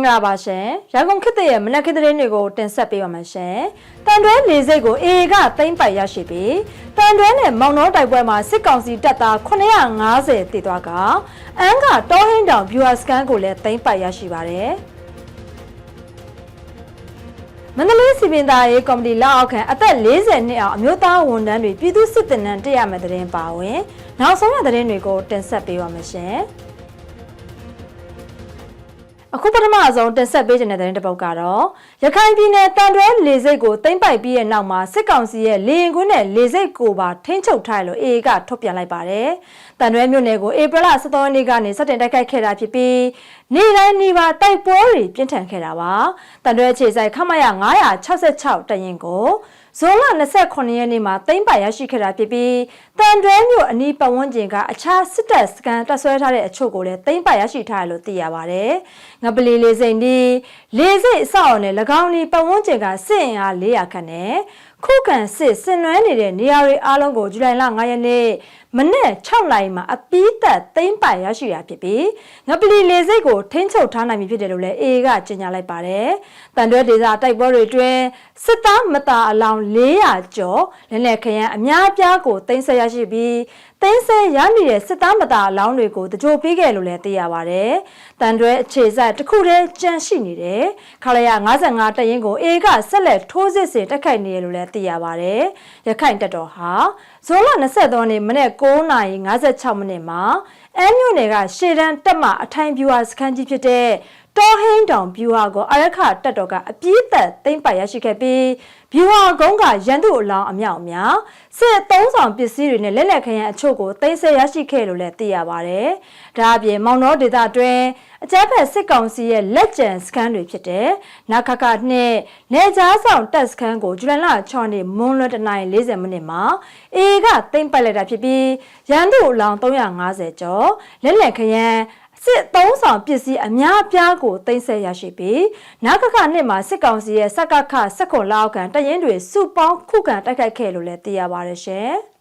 င်္ဂလာပါရှင်ရန်ကုန်ခေတ်သစ်ရဲ့မနက်ခင်းသတင်းတွေကိုတင်ဆက်ပေးပါမယ်ရှင်တန်တွဲလေစိတ်ကိုအေကသိမ့်ပိုက်ရရှိပြီးတန်တွဲနဲ့မောင်နှောတိုက်ပွဲမှာစစ်ကောင်စီတပ်သား950တည်သွားကအန်းကတောဟင်းတောင် viewer scan ကိုလည်းသိမ့်ပိုက်ရရှိပါတယ်မန္တလေးစီပင်သားရေးကော်မတီလက်အောက်ခံအသက်40နှစ်အောင်အမျိုးသားဝန်ထမ်းတွေပြည်သူစစ်တပ်နဲ့တက်ရမယ့်သတင်းပါဝင် နောက်ဆုံးရသတင်းတွေကိုတင်ဆက်ပေးပါမယ်ရှင်။ အခုပထမဆုံးတင်ဆက်ပေးခြင်းတဲ့သတင်းတစ်ပုဒ်ကတော့ရခိုင်ပြည်နယ်တန်တွဲလေစိတ်ကိုသိမ့်ပိုက်ပြီးတဲ့နောက်မှာစစ်ကောင်စီရဲ့လေရင်ကွင်းနဲ့လေစိတ်ကိုပါထိန်းချုပ်ထားတယ်လို့ AA ကထုတ်ပြန်လိုက်ပါတယ်။တန်တွဲမြို့နယ်ကိုဧပြီလ17ရက်နေ့ကနေစတင်တိုက်ခိုက်ခဲ့တာဖြစ်ပြီး နေ့တိုင်းနေ့ပါတိုက်ပွဲတွေပြင်းထန်ခဲ့တာပါ။တန်တွဲခြေဆိုင်ခမရ966တရင်ကိုဇွန်လ29ရက်နေ့မှာသိမ်းပိုင်ရရှိခဲ့တာဖြစ်ပြီးတန်တွဲမြို့အနီးပတ်ဝန်းကျင်ကအခြားစစ်တပ်စကန်တပ်ဆွဲထားတဲ့အချို့ကိုလည်းသိမ်းပိုင်ရရှိထားတယ်လို့သိရပါတယ်။ငပလီလေးစိန်ဒီလေးစိတ်အဆောက်အအုံနဲ့၎င်းဒီပတ်ဝန်းကျင်ကစစ်အင်အား400ခန့်နဲ့ ခုခံစစ်ဆင်နွှဲနေတဲ့နေရာတွေအားလုံးကိုဇူလိုင်လ9ရက်နေ့မနေ့6နာရီမှာအပီးသက်သိမ်းပိုင်ရရှိတာဖြစ်ပြီးငပလီလေးစိတ်ကိုထိန်းချုပ်ထားနိုင်ပြီဖြစ်တယ်လို့လည်း AA ကကြေညာလိုက်ပါတယ်။တန်တွဲဒေသတိုက်ပွဲတွေအတွင်းစစ်သားမတာအလောင်း400ကျော်လက်နက်ခရမ်းအများအပြားကိုသိမ်းဆည်းရရှိပြီးသိန်းဆဲရမိတဲ့စစ်သားမသားအလောင်းတွေကိုတကြိုပေးခဲ့လို့လည်းသိရပါတယ်။တန်တွဲအခြေဆက်တစ်ခုတည်းကြန့်ရှိနေတယ်။ခလာရ55တရင်ကိုအေကဆက်လက်ထိုးစစ်ဆင်တက်ခိုက်နေရလို့လည်းသိရပါတယ်။ရခိုင်တပ်တော်ဟာဇွန်လ23ရက်နေ့မနေ့9:56မိနစ်မှာအမ်းမြို့နယ်ကရှေတန်းတက်မအထိုင်ပြူဟာစခန်းကြီးဖြစ်တဲ့ တောဟင်းတောင်ဗျူဟာကိုအရခတက်တော်ကအပြည့်သက်သိမ့်ပိုင်ရရှိခဲ့ပြီးဗျူဟာကုန်းကရန်သူအလောင်းအမြောက်အများစစ်သုံးဆောင်ပစ္စည်းတွေနဲ့လက်လက်ခရန်အချို့ကိုသိမ်းဆည်းရရှိခဲ့လို့လည်းသိရပါတယ်။ဒါအပြင်မောင်နှောဒေသအတွင်းအကြမ်းဖက်စစ်ကောင်စီရဲ့လက်ကျန်စခန်းတွေဖြစ်တဲ့နခခနှစ်နေကြားဆောင်တပ်စခန်းကိုဇူလိုင်လ6ရက်မွန်းလွဲတနင်္လာ40မိနစ်မှာအေကသိမ်းပိုက်လိုက်တာဖြစ်ပြီးရန်သူအလောင်း350ကျော်လက်လက်ခရန် စစ်သုံးဆောင်ပစ္စည်းအများအပြားကိုသိမ်းဆည်းရရှိပြီးနာကခနှစ်မှာစစ်ကောင်စီရဲ့စကခစက်ခွန်လောက်ကန်တရင်တွေစုပေါင်းခုခံတိုက်ခိုက်ခဲ့လို့လည်းသိရပါတယ်ရှင်။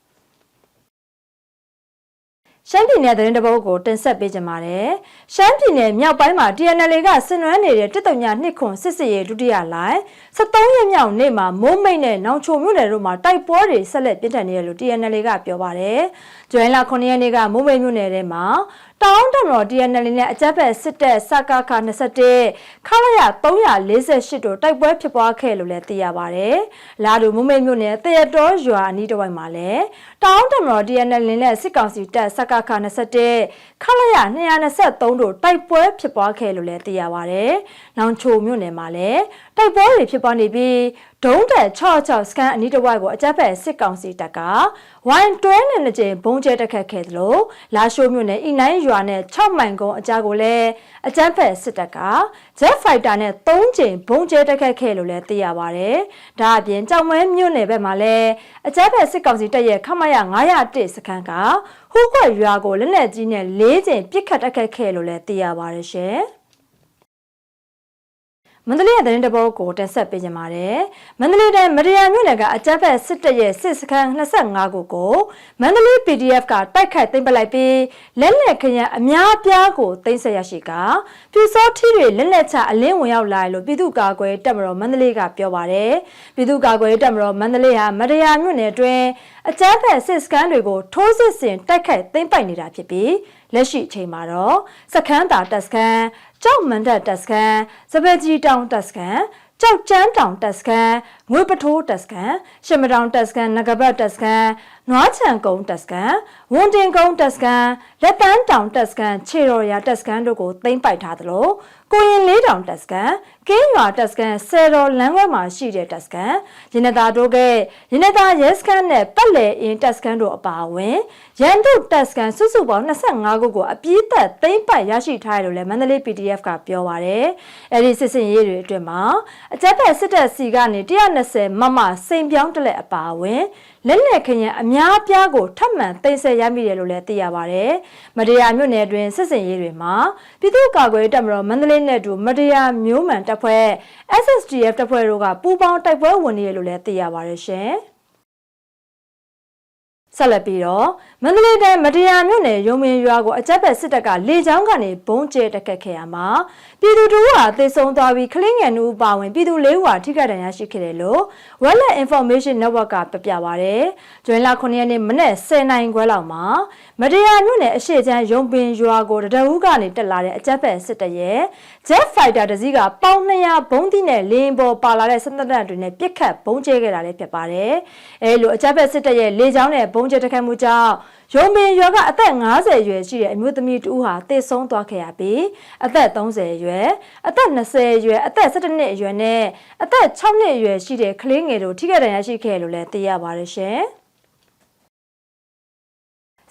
ရှမ်းပြည်နယ်သတင်းတပုတ်ကိုတင်ဆက်ပေးကြပါမယ်။ရှမ်းပြည်နယ်မြောက်ပိုင်းမှာ TNL ကဆင်နွှဲနေတဲ့တစ်တုံညာနှစ်ခွန်စစ်စစ်ရေးဒုတိယလိုင်း73ရက်မြောက်နေ့မှာမိုးမိတ်နဲ့နောင်ချိုမြို့နယ်တို့မှာတိုက်ပွဲတွေဆက်လက်ပြင်းထန်နေတယ်လို့ TNL ကပြောပါတယ်။ဇွန်လ9ရက်နေ့ကမိုးမိတ်မြို့နယ်ထဲမှာ တောင်းတမတော် TNL နဲ့အကြက်ဖက်စစ်တပ်စကခ21ခလာရ348တို့တိုက်ပွဲဖြစ်ပွားခဲ့လို့လည်းသိရပါတယ်။လာဒူမုံမိတ်မြို့နယ်တရတော်ရွာအနီးတစ်ဝိုက်မှာလည်းတောင်းတမတော် TNL နဲ့စစ်ကောင်စီတပ်စကခ21ခလာရ223တို့တိုက်ပွဲဖြစ်ပွားခဲ့လို့လည်းသိရပါတယ်။နောင်ချိုမြို့နယ်မှာလည်းတိုက်ပွဲတွေဖြစ်ပွားနေပြီးဒုံးတက်66စကန်အနီးတစ်ဝိုက်ကိုအကြက်ဖက်စစ်ကောင်စီတပ်ကဝိုင်းတွဲနဲ့နှစ်ကြိမ်ဘုံကျဲတက်ခတ်ခဲ့သလိုလာရှိုးမြို့နယ်အီနိုင်းရွာနဲ့6မိုင်ကုန်းအကြားကိုလည်းအကြက်ဖက်စစ်တပ်က Jet Fighter နဲ့3ကြိမ်ဘုံကျဲတက်ခတ်ခဲ့လို့လည်းသိရပါတယ်။ဒါအပြင်ကြောင်မဲမြို့နယ်ဘက်မှာလည်းအကြက်ဖက်စစ်ကောင်စီတပ်ရဲ့ခမရ901စခန်းကဟူးခွက်ရွာကိုလက်နက်ကြီးနဲ့၄ကြိမ်ပစ်ခတ်တက်ခတ်ခဲ့လို့လည်းသိရပါတယ်ရှင်။ မန္တလေးရဲ့သတင်းတပုတ်ကိုတင်ဆက်ပေးကြပါမယ်။မန္တလေးတိုင်းမရယာမြို့နယ်ကအကြမ်းဖက်စစ်တပ်ရဲ့စစ်စခန်း25ခုကိုမန္တလေး PDF ကတိုက်ခိုက်သိမ်းပလိုက်ပြီးလက်လက်ခရံအများပြားကိုသိမ်းဆက်ရရှိကပြူစောထီတွေလက်လက်ချအလင်းဝင်ရောက်လာလို့ပြည်သူ့ကာကွယ်တပ်မတော်မန္တလေးကပြောပါတယ်။ပြည်သူ့ကာကွယ်တပ်မတော်မန္တလေးဟာမရယာမြို့နယ်အတွင်းအကြမ်းဖက်စစ်စခန်းတွေကိုထိုးစစ်ဆင်တိုက်ခိုက်သိမ်းပိုက်နေတာဖြစ်ပြီး လက်ရှိအချိန်မှာတော့စခန်းတာတပ်စခန်းကြောက်မန်တပ်တပ်စခန်းစပယ်ကြီးတောင်တပ်စခန်းကြောက်ကျန်းတောင်တပ်စခန်းငွေပထိုးတပ်စခန်းရှမတောင်တပ်စခန်းငကဘတ်တပ်စခန်း နွားချံကုန်းတပ်စခန်းဝန်တင်ကုန်းတပ်စခန်းလက်တန်းတောင်တပ်စခန်းခြေတော်ရတပ်စခန်းတို့ကိုသိမ်းပိုက်ထားသလိုကိုရင်လေးတောင်တပ်စခန်းကင်းရွာတပ်စခန်းဆယ်တော်လမ်းဝဲမှာရှိတဲ့တပ်စခန်းရင်းနတာတို့ကရင်းနတာရဲစခန်းနဲ့ပတ်လည်အင်တပ်စခန်းတို့အပါအဝင်ရန်သူတပ်စခန်းစုစုပေါင်း25ခုကိုအပြည့်သက်သိမ်းပိုက်ရရှိထားတယ်လို့လည်းမန္တလေး PDF ကပြောပါရယ်အဲဒီစစ်စင်ရေးတွေအတွင်းမှာအကြက်ဖက်စစ်တပ်စီကနေ120မမစိန်ပြောင်းတလက်အပါအဝင်လက်လက်ခရင်အများအပြားကိုထပ်မံသိမ်းဆည်းရမိတယ်လို့လည်းသိရပါတယ်။မတရားမြို့နယ်တွင်စစ်စင်ရေးတွေမှာပြည်သူ့ကာကွယ်တပ်မတော်မန္တလေးနယ်တူမတရားမျိုးမှန်တပ်ဖွဲ့ SSDF တပ်ဖွဲ့တို့ကပူးပေါင်းတိုက်ပွဲဝင်နေရလို့လည်းသိရပါတယ်ရှင်။ ဆက်လက်ပြီးတော့မန္တလေးတိုင်းမတရားမြို့နယ်ရုံမင်းရွာကိုအကြက်ဘက်စစ်တပ်ကလေကြောင်းကနေဘုံကျဲတက်ခတ်ခဲ့ရမှာပြည်သူတို့ဟာသေဆုံးသွားပြီးခလင်းငယ်နူပါဝင်ပြည်သူလေးဦးဟာထိခိုက်ဒဏ်ရာရှိခဲ့တယ်လို့ Wallet Information Network ကပြပြပါဗျ။ကျွန်းလာ9ရက်နေ့မနေ့10နိုင်ခွဲလောက်မှာမတရားမြို့နယ်အရှိချမ်းရုံပင်ရွာကိုတဒအူးကနေတက်လာတဲ့အကြက်ဘက်စစ်တပ်ရဲ့ Jet Fighter တစ်စီးကပေါင်200ဘုံးသီးနဲ့လင်းပေါ်ပါလာတဲ့စစ်တပ်တွေနဲ့ပြစ်ခတ်ဘုံကျဲခဲ့တာလည်းဖြစ်ပါတယ်။အဲလိုအကြက်ဘက်စစ်တပ်ရဲ့လေကြောင်းနဲ့ဘုံကျဲတက်ခတ်မှုကြောင့်ရုံပင်ရွာကအသက်50အရွယ်ရှိတဲ့အမျိုးသမီးတူဟာတေဆုံးသွားခဲ့ရပြီးအသက်30အရွယ်အသက်20အရွယ်အသက်17နှစ်အရွယ်နဲ့အသက်6နှစ်အရွယ်ရှိတဲ့ကလေးငယ်တို့ထိခိုက်ဒဏ်ရာရှိခဲ့လို့လည်းသိရပါတယ်ရှင်။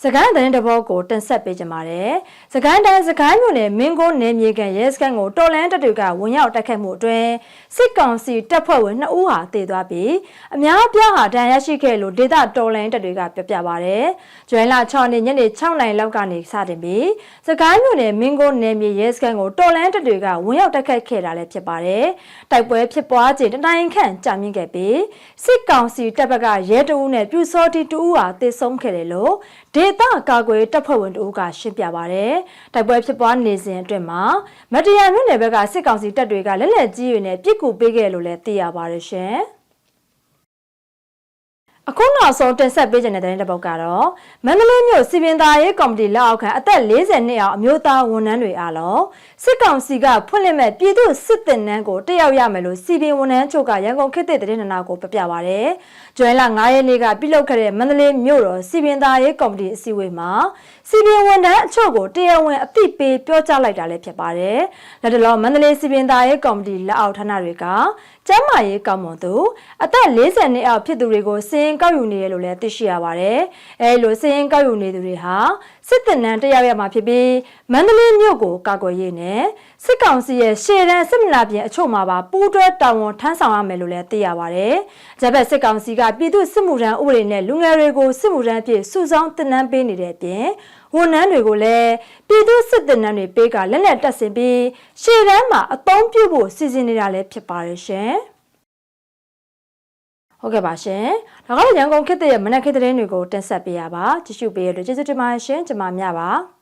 စကိုင်းတိုင်းတဘောကိုတင်ဆက်ပေးကြပါမယ်။စကိုင်းတိုင်းစကိုင်းမြို့နယ်မင်းကုန်းနယ်မြေကန်ရဲစခန်းကိုတော်လန်တပ်တွေကဝင်ရောက်တိုက်ခတ်မှုအတွင်းစစ်ကောင်စီတပ်ဖွဲ့ဝင်2ဦးဟာတေသွားပြီးအများအပြားဟာဒဏ်ရာရှိခဲ့လို့ဒေသတော်လန်တပ်တွေကပြပြပါဗျ။ဇွဲလ6နေ့ညနေ6နိုင်လောက်ကနေစတင်ပြီးစကိုင်းမြို့နယ်မင်းကုန်းနယ်မြေရဲစခန်းကိုတော်လန်တပ်တွေကဝင်ရောက်တိုက်ခတ်ခဲ့တာလည်းဖြစ်ပါတယ်။တိုက်ပွဲဖြစ်ပွားချိန်တတိုင်းခန့်ကြာမြင့်ခဲ့ပြီးစစ်ကောင်စီတပ်ဘက်ကရဲတအုပ်နဲ့ပြူစောတီတအုပ်ဟာတေဆုံးခဲ့တယ်လို့ဒေသကာကွယ်တပ်ဖွဲ့ဝင်တို့ကရှင်းပြပါဗျ။တိုက်ပွဲဖြစ်ပွားနေစဉ်အတွင်းမှာမတရားမြို့နယ်ဘက်ကစစ်ကောင်စီတပ်တွေကလက်လက်ကြီးတွေနဲ့ပြစ်ကူပေးခဲ့လို့လည်းသိရပါတယ်ရှင်။ အခုနောက်ဆုံးတင်ဆက်ပေးခြင်းတဲ့တဲ့ပုတ်ကတော့မန္တလေးမြို့စီပင်သားရေးကော်မတီလက်အောက်ခံအသက်40နှစ်အောင်အမျိုးသားဝန်ထမ်းတွေအားလုံးစစ်ကောင်စီကဖွင့်လှစ်မဲ့ပြည်သူစစ်တင်နန်းကိုတက်ရောက်ရမယ်လို့စီပင်ဝန်ထမ်းချုပ်ကရန်ကုန်ခေတ်သစ်တဲ့နနာကိုပြပြပါရယ်။ကျွဲလ9ရက်နေ့ကပြုလုပ်ခဲ့တဲ့မန္တလေးမြို့တော်စီပင်သားရေးကော်မတီအစည်းအဝေးမှာစီပင်ဝန်ထမ်းအချို့ကိုတရားဝင်အသိပေးပြောကြားလိုက်တာလည်းဖြစ်ပါတယ်။လက်တလောမန္တလေးစီပင်သားရေးကော်မတီလက်အောက်ဌာနတွေက ကျမ်းမာရေးကောင်းမွန်သူအသက်40နှစ်အောက်ဖြစ်သူတွေကိုစည်ရင်ကောက်ယူနေရလို့လည်းသိရှိရပါတယ်။အဲလိုစည်ရင်ကောက်ယူနေသူတွေဟာစစ်တပ်နန်းတရားရမှာဖြစ်ပြီးမန္တလေးမြို့ကိုကာကွယ်ရေးနဲ့စစ်ကောင်စီရဲ့ရှေ့တန်းစစ်မနာပြင်အချို့မှာပါပူးတွဲတာဝန်ထမ်းဆောင်ရမယ်လို့လည်းသိရပါတယ်။ဂျပက်စစ်ကောင်စီကပြည်သူစစ်မှုထမ်းဥပဒေနဲ့လူငယ်တွေကိုစစ်မှုထမ်းအဖြစ်စုဆောင်းတင်နန်းပေးနေတဲ့အပြင် ဝန်ထမ်းတွေကိုလည်းပြည်သူစစ်တင်နန်းတွေပေးကလက်လက်တက်ဆင်ပြီးရှေ့တန်းမှာအသုံးပြုဖို့စီစဉ်နေတာလည်းဖြစ်ပါတယ်ရှင်။ဟုတ်ကဲ့ပါရှင်။ဒါကတော့ရန်ကုန်ခေတ်ရဲ့မနက်ခေတ်သတင်းတွေကိုတင်ဆက်ပေးရပါ။ကြည့်ရှုပေးရတဲ့ကျေးဇူးတင်ပါတယ်ရှင်။ကျွန်မမြပါ။